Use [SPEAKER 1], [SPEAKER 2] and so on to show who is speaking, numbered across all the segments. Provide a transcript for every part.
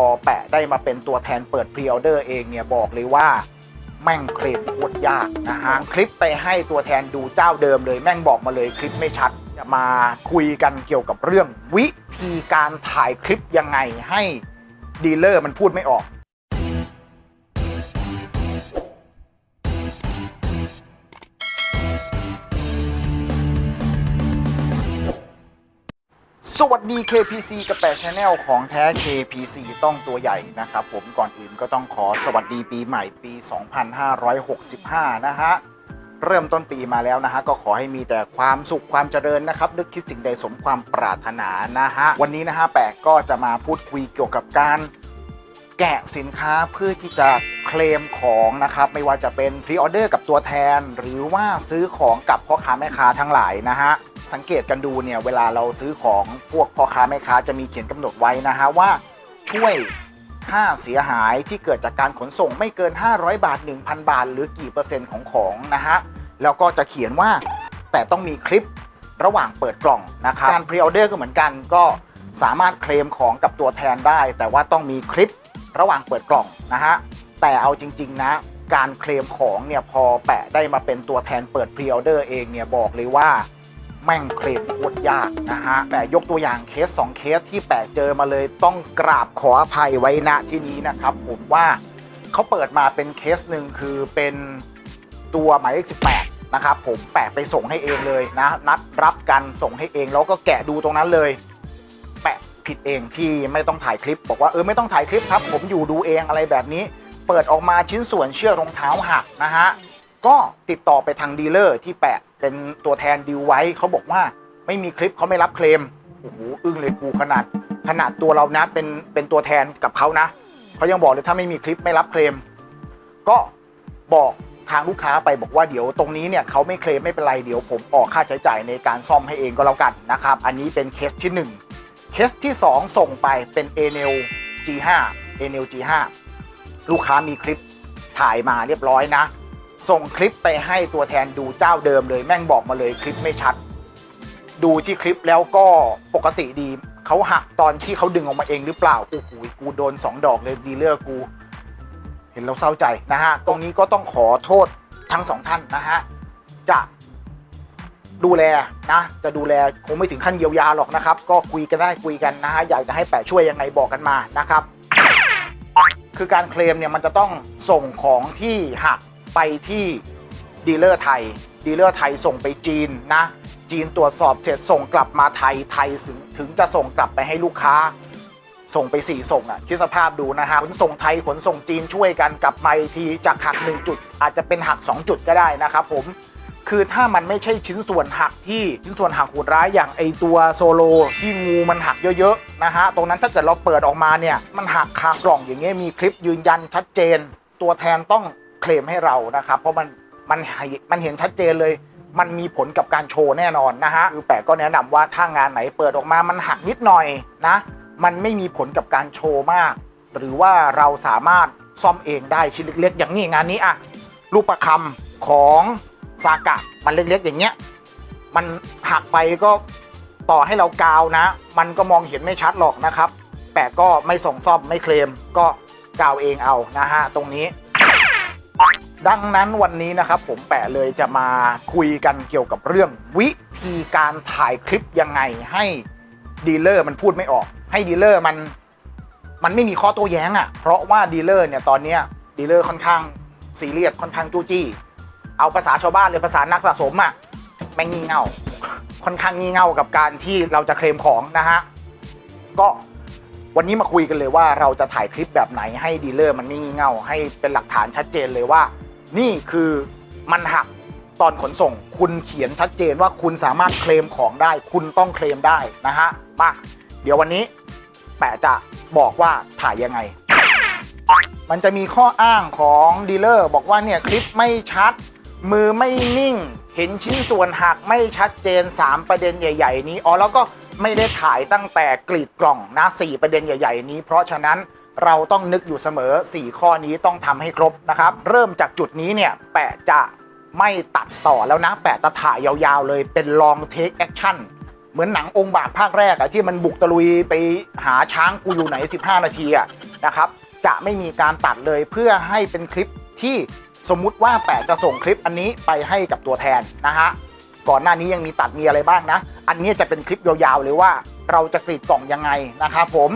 [SPEAKER 1] พอแปะได้มาเป็นตัวแทนเปิดพรีออเดอร์เองเนี่ยบอกเลยว่าแม่งเคลมโคตรยากนะฮะคลิปไปให้ตัวแทนดูเจ้าเดิมเลย แม่งบอกมาเลยคลิปไม่ชัด จะมาคุยกันเกี่ยวกับเรื่องวิธีการถ่ายคลิปยังไงให้ดีลเลอร์มันพูดไม่ออก สวัสดี KPC กับแปะชาแนลของแท้ KPC ต้องตัวใหญ่นะครับ ผมก่อนอื่นก็ต้องขอสวัสดีปีใหม่ปี 2565 นะฮะ เริ่มต้นปีมาแล้วนะฮะ ก็ขอให้มีแต่ความสุขความเจริญนะครับนึกคิดสิ่งใดสมความปรารถนานะฮะ วันนี้นะฮะแปะก็จะมาพูดคุยเกี่ยวกับการแกะสินค้าเพื่อที่จะเคลมของนะครับ ไม่ว่าจะเป็นพรีออเดอร์กับตัวแทน หรือว่าซื้อของกับพ่อค้าแม่ค้าทั้งหลายนะฮะ สังเกตกันดูเนี่ยเวลาเราซื้อของพวกพ่อค้าแม่ค้าจะมีเขียนกำหนดไว้นะฮะว่าช่วยค่าเสียหายที่เกิดจากการขนส่งไม่เกิน 500 บาท 1,000 บาท หรือกี่เปอร์เซ็นต์ของของนะฮะแล้วก็จะเขียนว่าแต่ต้องมีคลิประหว่างเปิดกล่องนะครับการพรีออเดอร์ก็เหมือนกันก็สามารถเคลมของกับตัวแทนได้ แต่ว่าต้องมีคลิประหว่างเปิดกล่องนะฮะแต่เอาจริง ๆ นะ การเคลมของเนี่ยพอแปะได้มาเป็นตัวแทนเปิดพรีออเดอร์เองเนี่ยบอกเลยว่า แม่งเคลมโคตรยากนะฮะแต่ยกตัวอย่างเคส 2 เคสที่แปะเจอมาเลยต้องกราบขออภัยไว้ณที่นี้นะครับผมว่าเขาเปิดมาเป็นเคสหนึ่งคือเป็นตัวหมายเลข18นะครับผมแปะไปส่งให้เองเลยนะ นัดรับกันส่งให้เองแล้วก็แกะดูตรงนั้นเลย แปะผิดเองที่ไม่ต้องถ่ายคลิป บอกว่าเออไม่ต้องถ่ายคลิปครับ ผมอยู่ดูเองอะไรแบบนี้ เปิดออกมาชิ้นส่วนเชือกรองเท้าหักนะฮะ ก็ติดต่อไปทางดีลเลอร์ที่แปะเป็นตัวแทนดีลไว้เขาบอกว่าไม่มีคลิปเขาไม่รับเคลมโอ้โหอึ้งเลยกูขนาด ขนาดตัวเรานะเป็นเป็นตัวแทนกับเขานะเขายังบอกเลยถ้าไม่มีคลิปไม่รับเคลมก็บอกทางลูกค้าไปบอกว่าเดี๋ยวตรงนี้เนี่ยเขาไม่เคลมไม่เป็นไรเดี๋ยวผมออกค่าใช้จ่ายในการซ่อมให้เองก็แล้วกันนะครับ อันนี้เป็นเคสที่หนึ่งเคสที่สองส่งไปเป็น a n e l G5 a n e l G5 ลูกค้ามีคลิปถ่ายมาเรียบร้อยนะ ส่งคลิปไปให้ตัวแทนดูเจ้าเดิมเลย แม่งบอกมาเลยคลิปไม่ชัด ดูที่คลิปแล้วก็ปกติดีเขาหักตอนที่เขาดึงออกมาเองหรือเปล่าโอ้โหกูโดน 2 ดอกเลยดีเลอร์กู เห็นแล้วเศร้าใจนะฮะ ตรงนี้ก็ต้องขอโทษทั้งสองท่านนะฮะ จะดูแลนะ จะดูแลคงไม่ถึงขั้นเยียวยาหรอกนะครับ ก็คุยกันได้คุยกันนะฮะ อยากจะให้แปะช่วยยังไงบอกกันมานะครับ คือการเคลมเนี่ยมันจะต้องส่งของที่หัก ไปที่ดีลเลอร์ไทย ดีลเลอร์ไทยส่งไปจีนนะ จีนตรวจสอบเสร็จส่งกลับมาไทย ไทยถึงถึงจะส่งกลับไปให้ลูกค้า ส่งไปสี่ส่งอะคิดสภาพดูนะฮะ ขนส่งไทยขนส่งจีนช่วยกันกลับมาทีจากหักหนึ่งจุด อาจจะเป็นหัก 2 จุดก็ได้นะครับผม คือถ้ามันไม่ใช่ชิ้นส่วนหักที่ชิ้นส่วนหักโหดร้ายอย่างไอตัวโซโลที่งูมันหักเยอะๆนะฮะ ตรงนั้นถ้าเกิดเราเปิดออกมาเนี่ย มันหักคากล่องอย่างเงี้ยมีคลิปยืนยันชัดเจน ตัวแทนต้อง เคลมให้เรานะครับ เพราะมันมันมันเห็นชัดเจนเลย มันมีผลกับการโชว์แน่นอนนะฮะคือแปะก็แนะนำว่าถ้างานไหนเปิดออกมามันหักนิดหน่อยนะ มันไม่มีผลกับการโชว์มาก หรือว่าเราสามารถซ่อมเองได้ชิ้นเล็กๆ อย่างนี้งานนี้อะลูกประคำของซากะมันเล็กๆ อย่างเงี้ยมันหักไปก็ต่อให้เรากาวนะ มันก็มองเห็นไม่ชัดหรอกนะครับ แต่ก็ไม่ส่งซ่อมไม่เคลมก็กาวเองเอานะฮะตรงนี้ ดังนั้นวันนี้นะครับผมแปะเลยจะมาคุยกันเกี่ยวกับเรื่องวิธีการถ่ายคลิปยังไงให้ดีลเลอร์มันพูดไม่ออก ให้ดีลเลอร์มันมันไม่มีข้อโต้แย้งอะ่ะ เพราะว่าดีลเลอร์เนี่ยตอนเนี้ยดีลเลอร์ค่อนข้างซีเรียสค่อนข้างจู้จี้ เอาภาษาชาวบ้านเลยภาษานักสะสมอะ่ะแม่งงี่เง่าค่อนข้างงี่เง่ากับการที่เราจะเคลมของนะฮะก็ วันนี้มาคุยกันเลยว่าเราจะถ่ายคลิปแบบไหนให้ดีลเลอร์มันไม่งี่เง่าให้เป็นหลักฐานชัดเจนเลยว่า นี่คือมันหักตอนขนส่ง คุณเขียนชัดเจนว่าคุณสามารถเคลมของได้ คุณต้องเคลมได้นะฮะมาเดี๋ยววันนี้แปะจะบอกว่าถ่ายยังไง มันจะมีข้ออ้างของดีลเลอร์บอกว่าเนี่ยคลิปไม่ชัด มือไม่นิ่ง เห็นชิ้นส่วนหักไม่ชัดเจน 3 ประเด็นใหญ่ ๆ นี้อ๋อแล้วก็ ไม่ได้ถ่ายตั้งแต่กรีดกล่องนะ4ประเด็นใหญ่ ๆ นี้ เพราะฉะนั้นเราต้องนึกอยู่เสมอ 4 ข้อนี้ต้องทำให้ครบนะครับ เริ่มจากจุดนี้เนี่ยแปะจะไม่ตัดต่อแล้วนะ แปะจะถ่ายยาวๆ เลยเป็น long take action เหมือนหนังองค์บากภาคแรกอะที่มันบุกตะลุยไปหาช้างกูอยู่ไหน 15 นาทีอะนะครับ จะไม่มีการตัดเลยเพื่อให้เป็นคลิปที่สมมุติว่าแปะจะส่งคลิปอันนี้ไปให้กับตัวแทนนะฮะ ก่อนหน้านี้ยังมีตัดมีอะไรบ้างนะ อันนี้จะเป็นคลิปยาวๆเลยว่าเราจะกรีดกล่องยังไงนะครับผม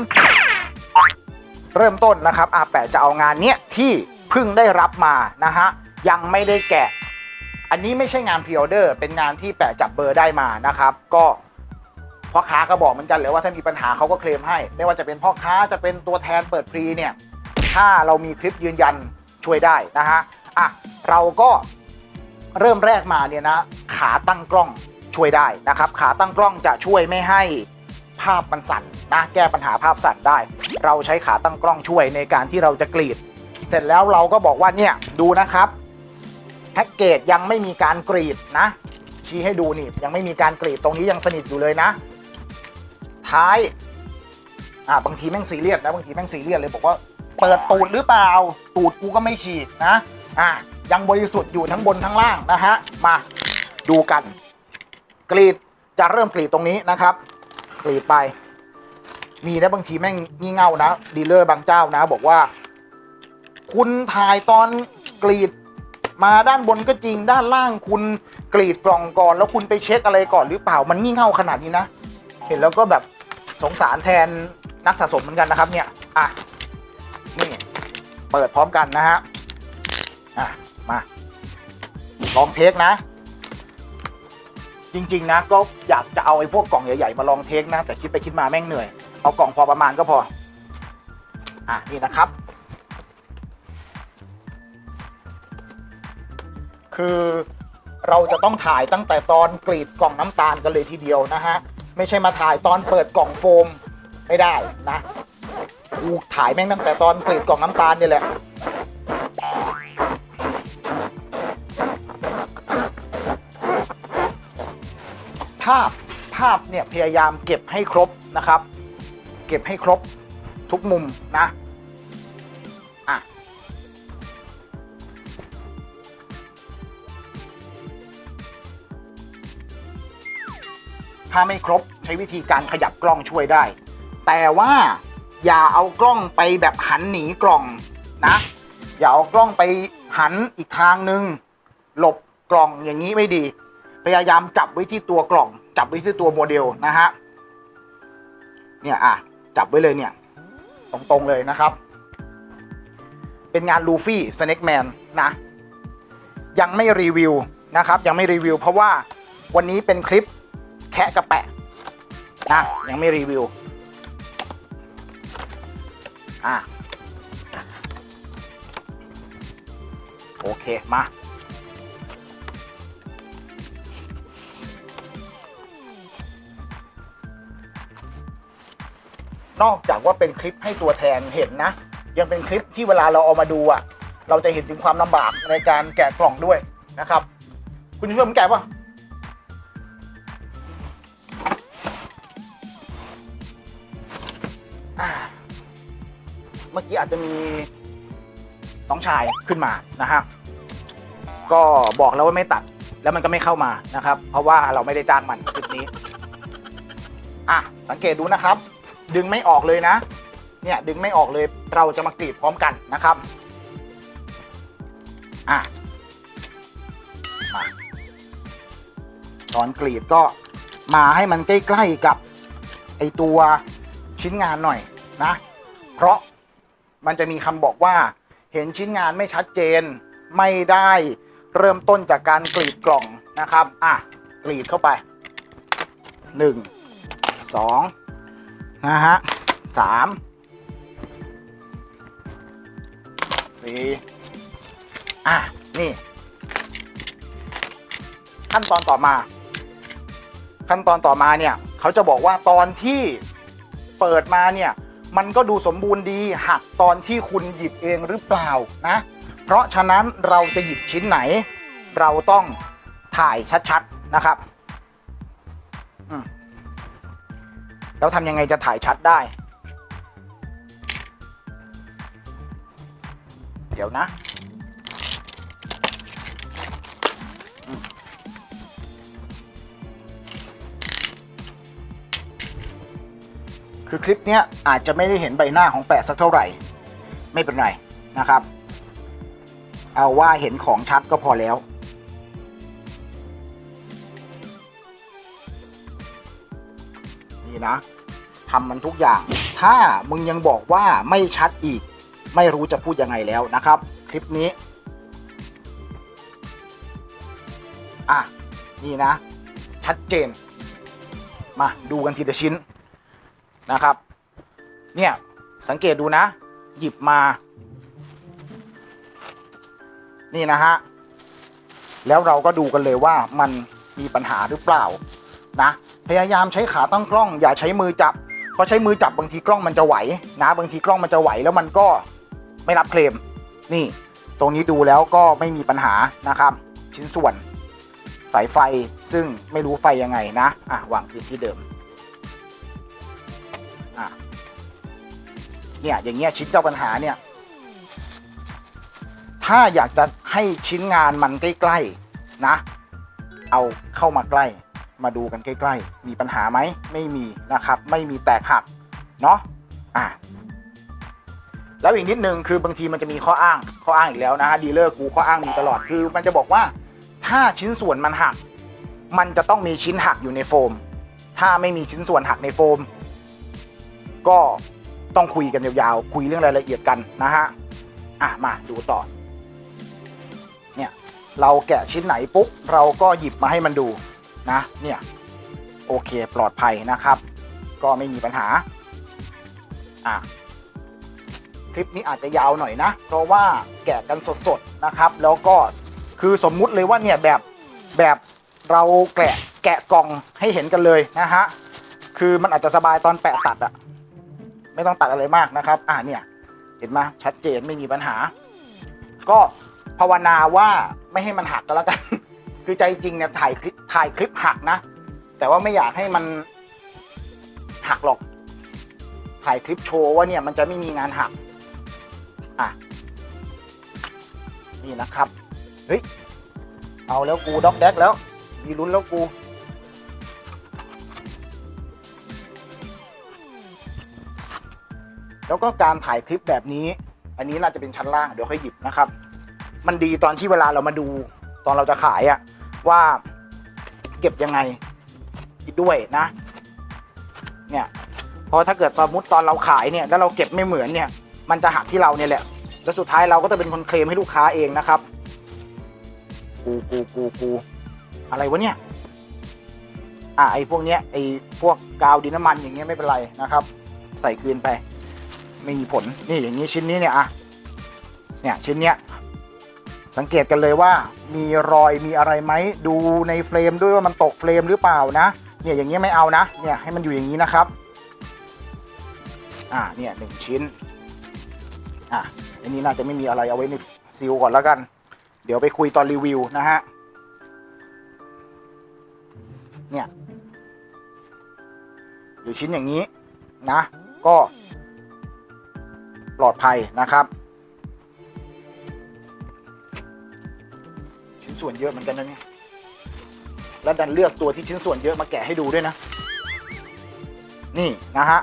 [SPEAKER 1] เริ่มต้นนะครับอาแปะจะเอางานเนี้ยที่เพิ่งได้รับมานะฮะยังไม่ได้แกะ อันนี้ไม่ใช่งานพรีออเดอร์ เป็นงานที่แปะจับเบอร์ได้มานะครับ ก็พ่อค้าก็บอกเหมือนกันเลยว่าถ้ามีปัญหาเขาก็เคลมให้ ไม่ว่าจะเป็นพ่อค้าจะเป็นตัวแทนเปิดฟรีเนี่ย ถ้าเรามีคลิปยืนยันช่วยได้นะฮะอะเราก็ เริ่มแรกมาเนี่ยนะขาตั้งกล้องช่วยได้นะครับ ขาตั้งกล้องจะช่วยไม่ให้ภาพมันสั่นนะแก้ปัญหาภาพสั่นได้ เราใช้ขาตั้งกล้องช่วยในการที่เราจะกรีด เสร็จแล้วเราก็บอกว่าเนี่ยดูนะครับแพ็กเกจยังไม่มีการกรีดนะ ชี้ให้ดูนี่ยังไม่มีการกรีดตรงนี้ยังสนิทอยู่เลยนะ ท้ายอ่าบางทีแม่งซีเรียสนะบางทีแม่งซีเรียสเลยบอกว่าเปิดตูดหรือเปล่าตูดกูก็ไม่ฉีกนะอ่า ยังบริสุทธิ์อยู่ทั้งบนทั้งล่างนะฮะมาดูกัน กรีดจะเริ่มกรีดตรงนี้นะครับ กรีดไปมีนะบางทีแม่งงี่เง่านะดีลเลอร์บางเจ้านะ บอกว่า คุณถ่ายตอนกรีดมาด้านบนก็จริงด้านล่างคุณกรีดกล่องก่อนแล้วคุณไปเช็คอะไรก่อนหรือเปล่ามันงี่เง่าขนาดนี้นะ เห็นแล้วก็แบบสงสารแทนนักสะสมเหมือนกันนะครับเนี่ยอะนี่เปิดพร้อมกันนะฮะอะ มา ลองเทคนะ จริง ๆ นะ ก็อยากจะเอาไอ้พวกกล่องใหญ่ ๆ มาลองเทคนะ แต่คิดไปคิดมาแม่งเหนื่อย เอากล่องพอประมาณก็พอ อะ นี่นะครับ คือเราจะต้องถ่ายตั้งแต่ตอนกรีดกล่องน้ำตาลกันเลยทีเดียวนะฮะ ไม่ใช่มาถ่ายตอนเปิดกล่องโฟมไม่ได้นะกูถ่ายแม่งตั้งแต่ตอนกรีดกล่องน้ำตาลนี่แหละ ภาพภาพเนี่ยพยายามเก็บให้ครบนะครับ เก็บให้ครบทุกมุมนะอะถ้าไม่ครบใช้วิธีการขยับกล้องช่วยได้ แต่ว่าอย่าเอากล้องไปแบบหันหนีกล่องนะ อย่าเอากล้องไปหันอีกทางหนึ่งหลบกล่องอย่างนี้ไม่ดี พยายามจับไว้ที่ตัวกล่อง จับไว้ที่ตัวโมเดลนะฮะเนี่ยอะจับไว้เลยเนี่ย ตรงๆเลยนะครับ เป็นงานลูฟี่สเน็กแมนนะยังไม่รีวิวนะครับ ยังไม่รีวิว เพราะว่าวันนี้เป็นคลิปแคะกระแปะนะยังไม่รีวิวอะโอเค มา นอกจากว่าเป็นคลิปให้ตัวแทนเห็นนะ ยังเป็นคลิปที่เวลาเราเอามาดูอะเราจะเห็นถึงความลำบากในการแกะกล่องด้วยนะครับ คุณช่วยผมแกะป่ะเมื่อกี้อาจจะมีน้องชายขึ้นมานะฮะก็บอกแล้วว่าไม่ตัดแล้วมันก็ไม่เข้ามานะครับ เพราะว่าเราไม่ได้จ้างมันคลิปนี้ อะ สังเกตดูนะครับ ดึงไม่ออกเลยนะ เนี่ยดึงไม่ออกเลยเราจะมากรีดพร้อมกันนะครับอะมาตอนกรีดก็มาให้มันใกล้ๆกับไอตัวชิ้นงานหน่อยนะ เพราะมันจะมีคำบอกว่าเห็นชิ้นงานไม่ชัดเจนไม่ได้เริ่มต้นจากการกรีดกล่องนะครับ อะ กรีดเข้าไปหนึ่งสอง นะฮะสามสี่อะ นี่ ขั้นตอนต่อมา ขั้นตอนต่อมาเนี่ย เขาจะบอกว่าตอนที่เปิดมาเนี่ย มันก็ดูสมบูรณ์ดีหักตอนที่คุณหยิบเองหรือเปล่านะ เพราะฉะนั้นเราจะหยิบชิ้นไหน เราต้องถ่ายชัดๆนะครับ แล้วทำยังไงจะถ่ายชัดได้ เดี๋ยวนะอืมคือคลิปเนี้ยอาจจะไม่ได้เห็นใบหน้าของแปะสักเท่าไหร่ ไม่เป็นไรนะครับ เอาว่าเห็นของชัดก็พอแล้ว นี่นะทำมันทุกอย่าง ถ้ามึงยังบอกว่าไม่ชัดอีก ไม่รู้จะพูดยังไงแล้วนะครับ คลิปนี้ อะ นี่นะ ชัดเจน มาดูกันทีละชิ้นนะครับ เนี่ย สังเกตดูนะ หยิบมา นี่นะฮะ แล้วเราก็ดูกันเลยว่ามันมีปัญหาหรือเปล่านะ พยายามใช้ขาตั้งกล้อง อย่าใช้มือจับ เพราะใช้มือจับบางทีกล้องมันจะไหวนะบางทีกล้องมันจะไหวแล้วมันก็ไม่รับเคลมนี่ ตรงนี้ดูแล้วก็ไม่มีปัญหานะครับ ชิ้นส่วนสายไฟซึ่งไม่รู้ไฟยังไงนะอะวางที่ที่เดิมอะเนี่ยอย่างเงี้ยชิ้นเจ้าปัญหาเนี่ยถ้าอยากจะให้ชิ้นงานมันใกล้ๆนะ เอาเข้ามาใกล้ มาดูกันใกล้ๆ มีปัญหาไหมไม่มีนะครับ ไม่มีแตกหักเนาะอะแล้วอีกนิดนึงคือบางทีมันจะมีข้ออ้างข้ออ้างอีกแล้วนะฮะดีลเลอร์กูข้ออ้างมีตลอดคือ มันจะบอกว่าถ้าชิ้นส่วนมันหัก มันจะต้องมีชิ้นหักอยู่ในโฟม ถ้าไม่มีชิ้นส่วนหักในโฟม ก็ต้องคุยกันยาวๆคุยเรื่องรายละเอียดกันนะฮะอะมาดูต่อเนี่ยเราแกะชิ้นไหนปุ๊บเราก็หยิบมาให้มันดู นะเนี่ยโอเคปลอดภัยนะครับ ก็ไม่มีปัญหาอะคลิปนี้อาจจะยาวหน่อยนะ เพราะว่าแกะกันสดๆนะครับ แล้วก็คือสมมุติเลยว่าเนี่ยแบบแบบเราแกะแกะกล่องให้เห็นกันเลยนะฮะคือมันอาจจะสบายตอนแปะตัดอะไม่ต้องตัดอะไรมากนะครับ อ่าเนี่ย เห็นไหมชัดเจนไม่มีปัญหา ก็ภาวนาว่าไม่ให้มันหักก็แล้วกัน คือใจจริงเนี่ยถ่ายคลิปถ่ายคลิปหักนะ แต่ว่าไม่อยากให้มันหักหรอก ถ่ายคลิปโชว์ว่าเนี่ยมันจะไม่มีงานหัก อะ นี่นะครับ เฮ้ย เอาแล้วกูด็อกแดกแล้ว มีลุ้นแล้วกู แล้วก็การถ่ายคลิปแบบนี้ อันนี้น่าจะเป็นชั้นล่าง เดี๋ยวค่อยหยิบนะครับ มันดีตอนที่เวลาเรามาดูตอนเราจะขายอะ ว่าเก็บยังไงด้วยนะ เนี่ยเพราะถ้าเกิดสมมติตอนเราขายเนี่ยแล้วเราเก็บไม่เหมือนเนี่ย มันจะหักที่เราเนี่ยแหละ แล้วสุดท้ายเราก็จะเป็นคนเคลมให้ลูกค้าเองนะครับ กูกูกูกูอะไรวะเนี่ยอะไอ้พวกเนี้ยไอ้พวกกาวดินน้ำมันอย่างเงี้ยไม่เป็นไรนะครับ ใส่คืนไป ไม่มีผลนี่อย่างนี้ชิ้นนี้เนี่ยอะเนี่ยชิ้นเนี้ย สังเกตกันเลยว่ามีรอยมีอะไรไหมดูในเฟรมด้วยว่ามันตกเฟรมหรือเปล่านะเนี่ยอย่างเงี้ยไม่เอานะเนี่ยให้มันอยู่อย่างนี้นะครับอ่าเนี่ยหนึ่งชิ้นอะอันนี้น่าจะไม่มีอะไรเอาไว้ในซีลก่อนแล้วกัน เดี๋ยวไปคุยตอนรีวิวนะฮะเนี่ยอยู่ชิ้นอย่างนี้นะ ก็ปลอดภัยนะครับ ชิ้นส่วนเยอะเหมือนกันนะเนี่ยแล้วดันเลือกตัวที่ชิ้นส่วนเยอะมาแกะให้ดูด้วยนะ นี่นะฮะ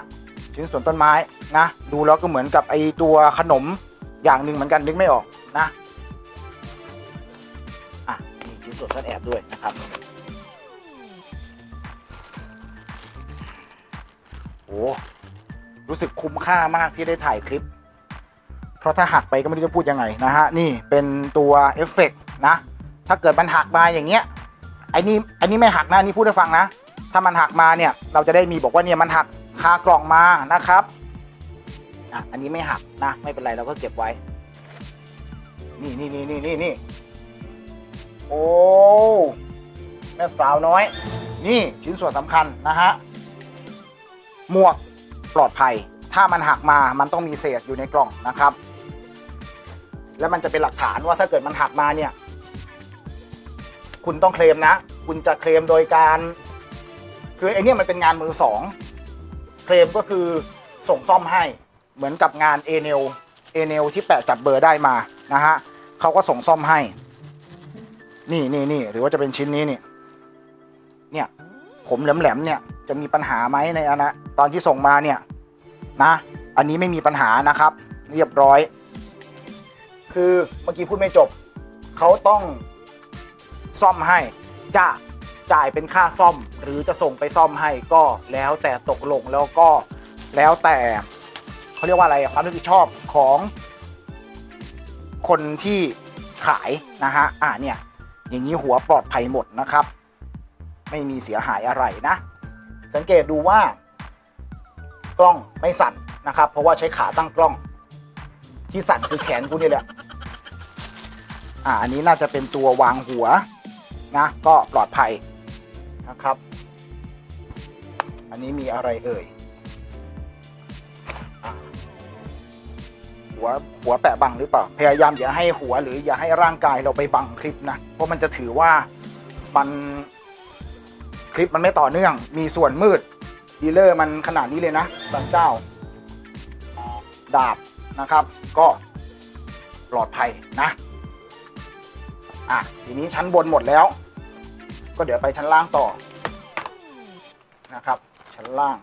[SPEAKER 1] ชิ้นส่วนต้นไม้นะดูแล้วก็เหมือนกับไอตัวขนมอย่างหนึ่งเหมือนกันนึกไม่ออกนะอะมีชิ้นส่วนซ่อนแอบด้วยนะครับโอ้รู้สึกคุ้มค่ามากที่ได้ถ่ายคลิป เพราะถ้าหักไปก็ไม่รู้จะพูดยังไงนะฮะ นี่เป็นตัวเอฟเฟกต์นะ ถ้าเกิดมันหักมาอย่างเงี้ยไอ้นี่ไอ้นี่ไม่หักนะอันนี่พูดให้ฟังนะ ถ้ามันหักมาเนี่ย เราจะได้มีบอกว่าเนี่ยมันหักคากล่องมานะครับอะอันนี้ไม่หักนะ ไม่เป็นไรเราก็เก็บไว้ นี่นี่นี่นี่นี่นี่โอ้แม่สาวน้อย นี่ชิ้นส่วนสำคัญนะฮะหมวกปลอดภัย ถ้ามันหักมามันต้องมีเศษอยู่ในกล่องนะครับ แล้วมันจะเป็นหลักฐานว่าถ้าเกิดมันหักมาเนี่ย คุณต้องเคลมนะ คุณจะเคลมโดยการ คือไอเนี่ยมันเป็นงานมือสอง เคลมก็คือส่งซ่อมให้เหมือนกับงานเอเนลเอเนลที่แปะจับเบอร์ได้มานะฮะเขาก็ส่งซ่อมให้ นี่นี่นี่หรือว่าจะเป็นชิ้นนี้นี่เนี่ย ผมแหลมๆเนี่ย จะมีปัญหาไหมในอนะตอนที่ส่งมาเนี่ย นะ อันนี้ไม่มีปัญหานะครับ เรียบร้อย คือเมื่อกี้พูดไม่จบเขาต้อง ซ่อมให้ จะจ่ายเป็นค่าซ่อม หรือจะส่งไปซ่อมให้ก็แล้วแต่ตกลงแล้วก็แล้วแต่เขาเรียกว่าอะไรความรับผิดชอบของคนที่ขายนะฮะอ่าเนี่ยอย่างนี้หัวปลอดภัยหมดนะครับ ไม่มีเสียหายอะไรนะ สังเกตดูว่ากล้องไม่สั่นนะครับ เพราะว่าใช้ขาตั้งกล้อง ที่สั่นคือแขนกูนี่แหละอ่าอันนี้น่าจะเป็นตัววางหัว นะก็ปลอดภัยนะครับ อันนี้มีอะไรเอ่ยหัวหัวแปะบังหรือเปล่า พยายามอย่าให้หัวหรืออย่าให้ร่างกายเราไปบังคลิปนะ เพราะมันจะถือว่ามันคลิปมันไม่ต่อเนื่อง มีส่วนมืดดีลเลอร์มันขนาดนี้เลยนะสันเจ้า ดาบนะครับ ก็ปลอดภัยนะ อะทีนี้ชั้นบนหมดแล้ว ก็เดี๋ยวไปชั้นล่างต่อนะครับ ชั้นล่าง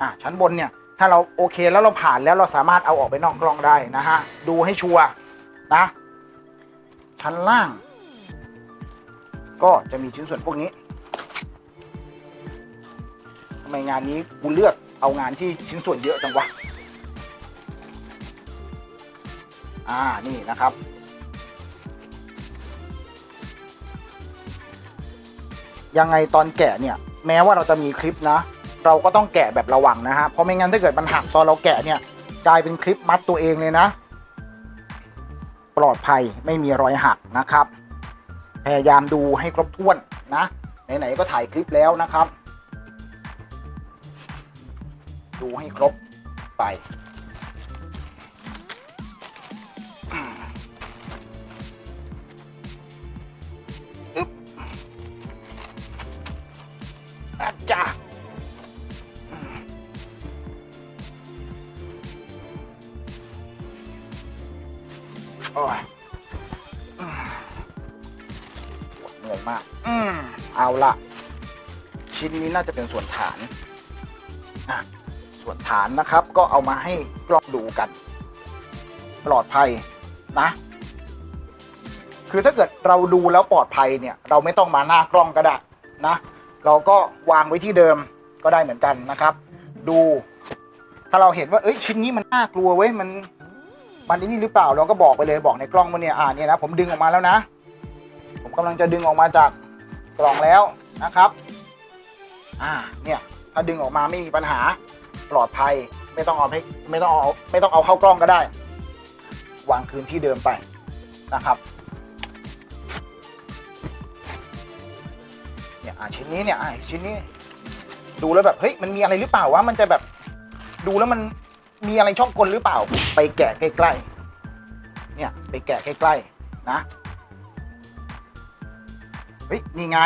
[SPEAKER 1] อะชั้นบนเนี่ย ถ้าเราโอเคแล้วเราผ่านแล้วเราสามารถเอาออกไปนอกกล้องได้นะฮะดูให้ชัวร์นะ ชั้นล่าง ก็จะมีชิ้นส่วนพวกนี้ทำไมงานนี้กูเลือกเอางานที่ชิ้นส่วนเยอะจังวะอ่านี่นะครับ ยังไงตอนแกะเนี่ยแม้ว่าเราจะมีคลิปนะ เราก็ต้องแกะแบบระวังนะฮะเพราะไม่งั้นถ้าเกิดมันหักตอนเราแกะเนี่ยกลายเป็นคลิปมัดตัวเองเลยนะ ปลอดภัยไม่มีรอยหักนะครับ พยายามดูให้ครบถ้วนนะ ไหนๆก็ถ่ายคลิปแล้วนะครับ ดูให้ครบไป ชิ้นนี้น่าจะเป็นส่วนฐานอะส่วนฐานนะครับก็เอามาให้กล้องดูกัน ปลอดภัยนะ คือถ้าเกิดเราดูแล้วปลอดภัยเนี่ย เราไม่ต้องมาหน้ากล้องก็ได้นะ เราก็วางไว้ที่เดิมก็ได้เหมือนกันนะครับ ดู ถ้าเราเห็นว่าเอ้ยชิ้นนี้มันน่ากลัวเว้ยมันมันนี่หรือเปล่าเราก็บอกไปเลยบอกในกล้องว่าเนี่ยอ่าเนี่ยนะผมดึงออกมาแล้วนะ ผมกำลังจะดึงออกมาจากกล่องแล้วนะครับ อ่าเนี่ยถ้าดึงออกมาไม่มีปัญหาปลอดภัยไม่ต้องเอาให้ไม่ต้องเอาไม่ต้องเอาเข้ากล้องก็ได้ วางคืนที่เดิมไปนะครับเนี่ยอะชิ้นนี้เนี่ยอะชิ้นนี้ ดูแล้วแบบเฮ้ยมันมีอะไรหรือเปล่าวะมันจะแบบดูแล้วมันมีอะไรช่องกลหรือเปล่า ไปแกะใกล้ๆเนี่ยไปแกะใกล้ๆนะเฮ้ยนี่ไง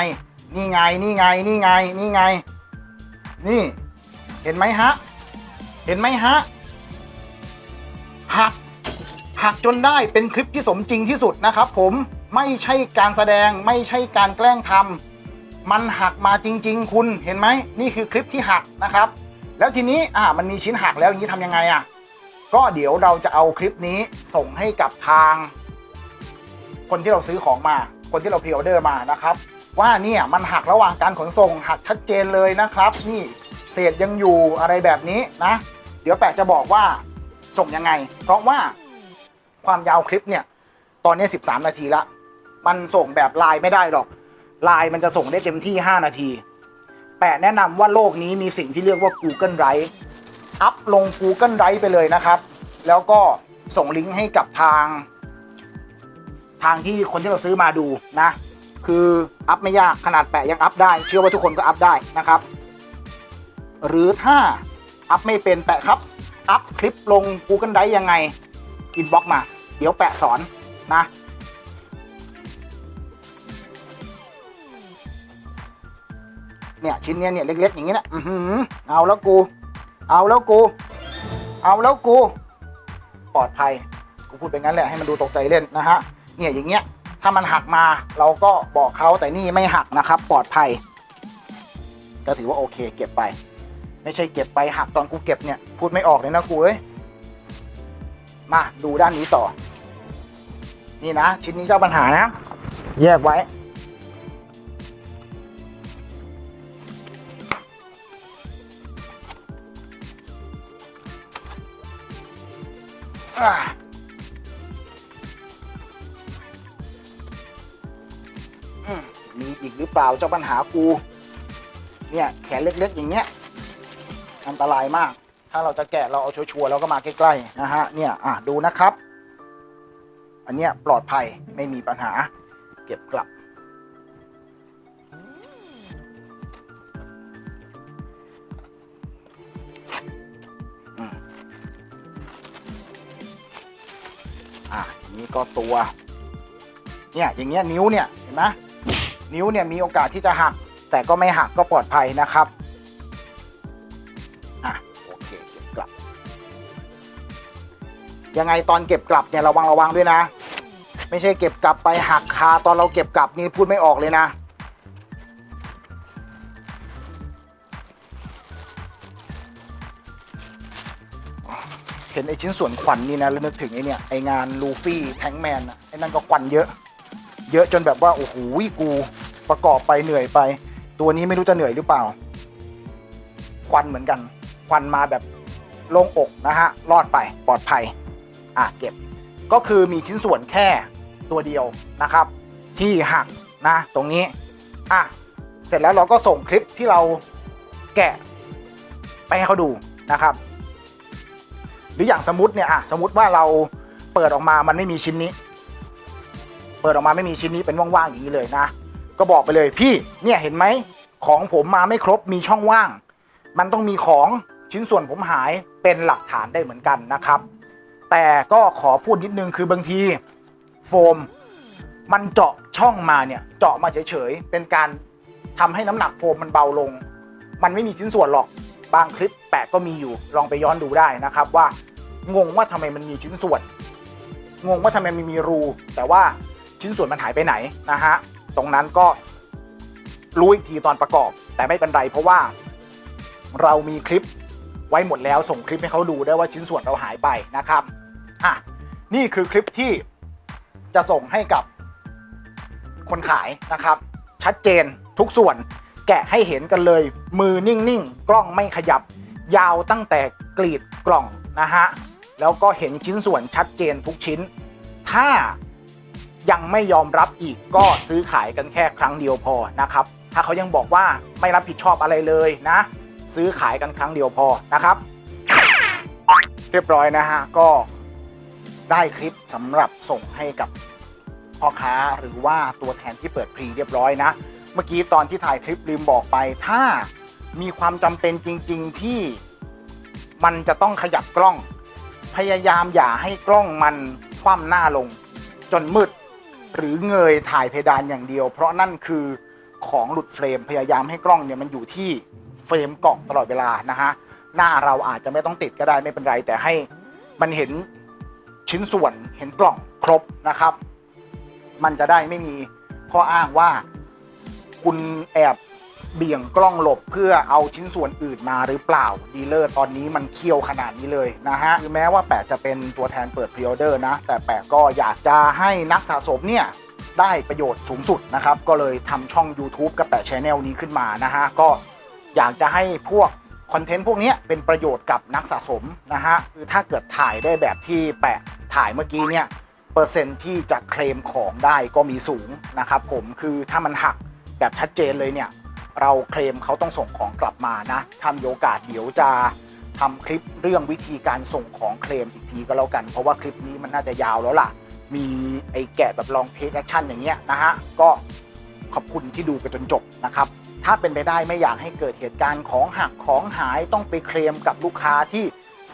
[SPEAKER 1] นี่ไง นี่ไง นี่ไง นี่ไง นี่ เห็นไหมฮะ เห็นไหมฮะ หัก หักจนได้เป็นคลิปที่สมจริงที่สุดนะครับผม ไม่ใช่การแสดง ไม่ใช่การแกล้งทำมันหักมาจริง ๆ คุณ เห็นไหม นี่คือคลิปที่หักนะครับ แล้วทีนี้ อ่า มันมีชิ้นหักแล้วอย่างนี้ทำยังไงอะ ก็เดี๋ยวเราจะเอาคลิปนี้ส่งให้กับทาง คนที่เราซื้อของมา คนที่เราพรีออเดอร์มานะครับ ว่าเนี่ยมันหักระหว่างการขนส่งหักชัดเจนเลยนะครับ นี่เศษยังอยู่อะไรแบบนี้นะ เดี๋ยวแปะจะบอกว่าส่งยังไง เพราะว่าความยาวคลิปเนี่ย ตอนนี้ 13 นาทีละ มันส่งแบบไลน์ไม่ได้หรอกไลน์มันจะส่งได้เต็มที่ 5 นาที แปะแนะนำว่าโลกนี้มีสิ่งที่เรียกว่า Google Drive อัพลง Google Drive ไปเลยนะครับ แล้วก็ส่งลิงก์ให้กับทาง ทางที่คนที่เราซื้อมาดูนะ คืออัพไม่ยากขนาดแปะยังอัพได้ เชื่อว่าทุกคนก็อัพได้นะครับ หรือถ้าอัพไม่เป็นแปะครับ อัพคลิปลง Google Drive ยังไงอินบ็อกมา เดี๋ยวแปะสอนนะเนี่ยชิ้นเนี้ยเนี่ยเล็กๆอย่างนี้นะอือหือเอาแล้วกู เอาแล้วกู เอาแล้วกู ปลอดภัย กูพูดไปงั้นแหละให้มันดูตกใจเล่นนะฮะ เนี่ยอย่างเงี้ย ถ้ามันหักมาเราก็บอกเขาแต่นี่ไม่หักนะครับ ปลอดภัย ก็ถือว่าโอเค เก็บไป ไม่ใช่เก็บไปหักตอนกูเก็บเนี่ยพูดไม่ออกเลยนะกูเอ้ยมาดูด้านนี้ต่อ นี่นะชิ้นนี้เจ้าปัญหานะ แยกไว้ อ่า มีอีกหรือเปล่าเจ้าปัญหากู เนี่ยแขนเล็กๆอย่างเงี้ยอันตรายมาก ถ้าเราจะแกะเราเอาชัวร์ๆเราก็มาใกล้ๆนะฮะเนี่ยอะดูนะครับ อันเนี้ยปลอดภัยไม่มีปัญหา เก็บกลับ อะอันนี้ก็ตัว เนี่ยอย่างเงี้ยนิ้วเนี่ยเห็นไหม นิ้วเนี่ยมีโอกาสที่จะหัก แต่ก็ไม่หักก็ปลอดภัยนะครับอะโอเคเก็บกลับ ยังไงตอนเก็บกลับเนี่ยระวังระวังด้วยนะ ไม่ใช่เก็บกลับไปหักคาตอนเราเก็บกลับนี่พูดไม่ออกเลยนะเห็นไอชิ้นส่วนควันนี่นะแล้วนึกถึงไอเนี่ยไองานลูฟี่แทงแมนอะไอนั่นก็ควันเยอะ เยอะจนแบบว่าโอ้โหกูประกอบไปเหนื่อยไป ตัวนี้ไม่รู้จะเหนื่อยหรือเปล่า ควันเหมือนกัน ควันมาแบบโล่งอกนะฮะรอดไปปลอดภัยอะเก็บก็คือมีชิ้นส่วนแค่ตัวเดียวนะครับ ที่หักนะตรงนี้อะเสร็จแล้วเราก็ส่งคลิปที่เราแกะไปให้เขาดูนะครับ หรืออย่างสมมติเนี่ยอะสมมติว่าเราเปิดออกมามันไม่มีชิ้นนี้ ปิดออกมาไม่มีชิ้นนี้เป็นว่างๆอย่างนี้เลยนะ ก็บอกไปเลยพี่เนี่ยเห็นไหมของผมมาไม่ครบมีช่องว่าง มันต้องมีของชิ้นส่วนผมหายเป็นหลักฐานได้เหมือนกันนะครับ แต่ก็ขอพูดนิดนึงคือบางทีโฟมมันเจาะช่องมาเนี่ยเจาะมาเฉยๆเป็นการทำให้น้ำหนักโฟมมันเบาลง มันไม่มีชิ้นส่วนหรอกบางคลิปแปะก็มีอยู่ลองไปย้อนดูได้นะครับว่างงว่าทำไมมันมีชิ้นส่วน งงว่าทำไมมันมีรู แต่ว่า ชิ้นส่วนมันหายไปไหนนะฮะตรงนั้นก็รู้อีกทีตอนประกอบ แต่ไม่เป็นไรเพราะว่าเรามีคลิปไว้หมดแล้วส่งคลิปให้เขาดูได้ว่าชิ้นส่วนเราหายไปนะครับอะนี่คือคลิปที่จะส่งให้กับคนขายนะครับ ชัดเจนทุกส่วนแกะให้เห็นกันเลย มือนิ่งๆ กล้องไม่ขยับ ยาวตั้งแต่กรีดกล่องนะฮะ แล้วก็เห็นชิ้นส่วนชัดเจนทุกชิ้น ถ้า ยังไม่ยอมรับอีกก็ซื้อขายกันแค่ครั้งเดียวพอนะครับ ถ้าเขายังบอกว่าไม่รับผิดชอบอะไรเลยนะ ซื้อขายกันครั้งเดียวพอนะครับ เรียบร้อยนะฮะก็ได้คลิปสำหรับส่งให้กับพ่อค้าหรือว่าตัวแทนที่เปิดพรีเรียบร้อยนะ เมื่อกี้ตอนที่ถ่ายคลิปลืมบอกไป ถ้ามีความจำเป็นจริง ๆที่มันจะต้องขยับกล้อง พยายามอย่าให้กล้องมันคว่ำหน้าลงจนมืด หรือเงยถ่ายเพดานอย่างเดียว เพราะนั่นคือของหลุดเฟรมพยายามให้กล้องเนี่ยมันอยู่ที่เฟรมเกาะตลอดเวลานะฮะหน้าเราอาจจะไม่ต้องติดก็ได้ไม่เป็นไร แต่ให้มันเห็นชิ้นส่วนเห็นกล่องครบนะครับ มันจะได้ไม่มีข้ออ้างว่าคุณแอบ เบี่ยงกล้องหลบเพื่อเอาชิ้นส่วนอื่นมาหรือเปล่า ดีลเลอร์ตอนนี้มันเคี่ยวขนาดนี้เลยนะฮะคือแม้ว่าแปะจะเป็นตัวแทนเปิดพรีออเดอร์นะ แต่แปะก็อยากจะให้นักสะสมเนี่ยได้ประโยชน์สูงสุดนะครับ ก็เลยทำช่อง YouTube กับแปะชแนลนี้ขึ้นมานะฮะ ก็อยากจะให้พวกคอนเทนต์พวกนี้เป็นประโยชน์กับนักสะสมนะฮะ คือถ้าเกิดถ่ายได้แบบที่แปะถ่ายเมื่อกี้เนี่ย เปอร์เซ็นต์ที่จะเคลมของได้ก็มีสูงนะครับผม คือถ้ามันหักแบบชัดเจนเลยเนี่ย เราเคลมเขาต้องส่งของกลับมานะทำโอกาสเดี๋ยวจะทำคลิปเรื่องวิธีการส่งของเคลมอีกทีก็แล้วกัน เพราะว่าคลิปนี้มันน่าจะยาวแล้วล่ะ มีไอ้แกะแบบลองเทคแอคชั่นอย่างเงี้ยนะฮะก็ขอบคุณที่ดูกันจนจบนะครับ ถ้าเป็นไปได้ไม่อยากให้เกิดเหตุการณ์ของหักของหายต้องไปเคลมกับลูกค้าที่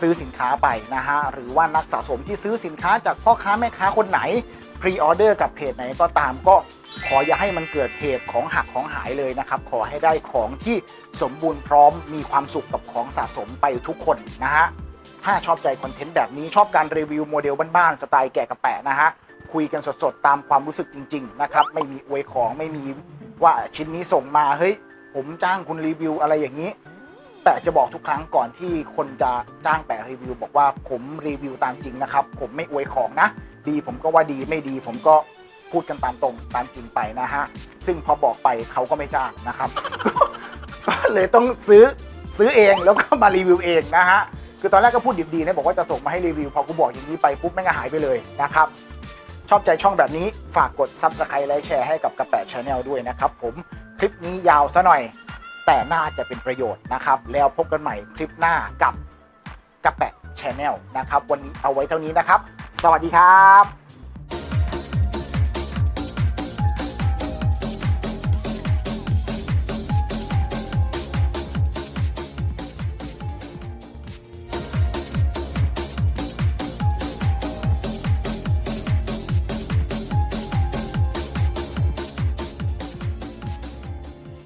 [SPEAKER 1] ซื้อสินค้าไปนะฮะหรือว่านักสะสมที่ซื้อสินค้าจากพ่อค้าแม่ค้าคนไหน รีออเดอร์กับเพจไหนก็ตามก็ขออย่าให้มันเกิดเหตุของหักของหายเลยนะครับ ขอให้ได้ของที่สมบูรณ์พร้อมมีความสุขกับของสะสมไปทุกคนนะฮะถ้าชอบใจคอนเทนต์แบบนี้ชอบการรีวิวโมเดลบ้านๆสไตล์แกะกระแปะนะฮะคุยกันสดๆ ตามความรู้สึกจริง ๆ นะครับ ไม่มีอวยของไม่มีว่าชิ้นนี้ส่งมาเฮ้ยผมจ้างคุณรีวิวอะไรอย่างนี้ แปะจะบอกทุกครั้งก่อนที่คนจะจ้างแปะรีวิว บอกว่าผมรีวิวตามจริงนะครับ ผมไม่อวยของนะ ดีผมก็ว่าดีไม่ดี ผมก็พูดกันตามตรงตามจริงไปนะฮะซึ่งพอบอกไปเขาก็ไม่จ้างนะครับ ก็เลยต้องซื้อซื้อเองแล้วก็มารีวิวเองนะฮะคือตอนแรกก็พูดดีๆนะบอกว่าจะส่งมาให้รีวิวพอกูบอกอย่างนี้ไปปุ๊บแม่งหายไปเลยนะครับชอบใจช่องแบบนี้ฝากกดซับสไครต์และแชร์ให้กับกระแปะชาแนลด้วยนะครับผมคลิปนี้ยาวซะหน่อย แต่น่าจะเป็นประโยชน์นะครับ แล้วพบกันใหม่คลิปหน้ากับกระแปะชนแนลนะครับ วันนี้เอาไว้เท่านี้นะครับ สวัสดีครับ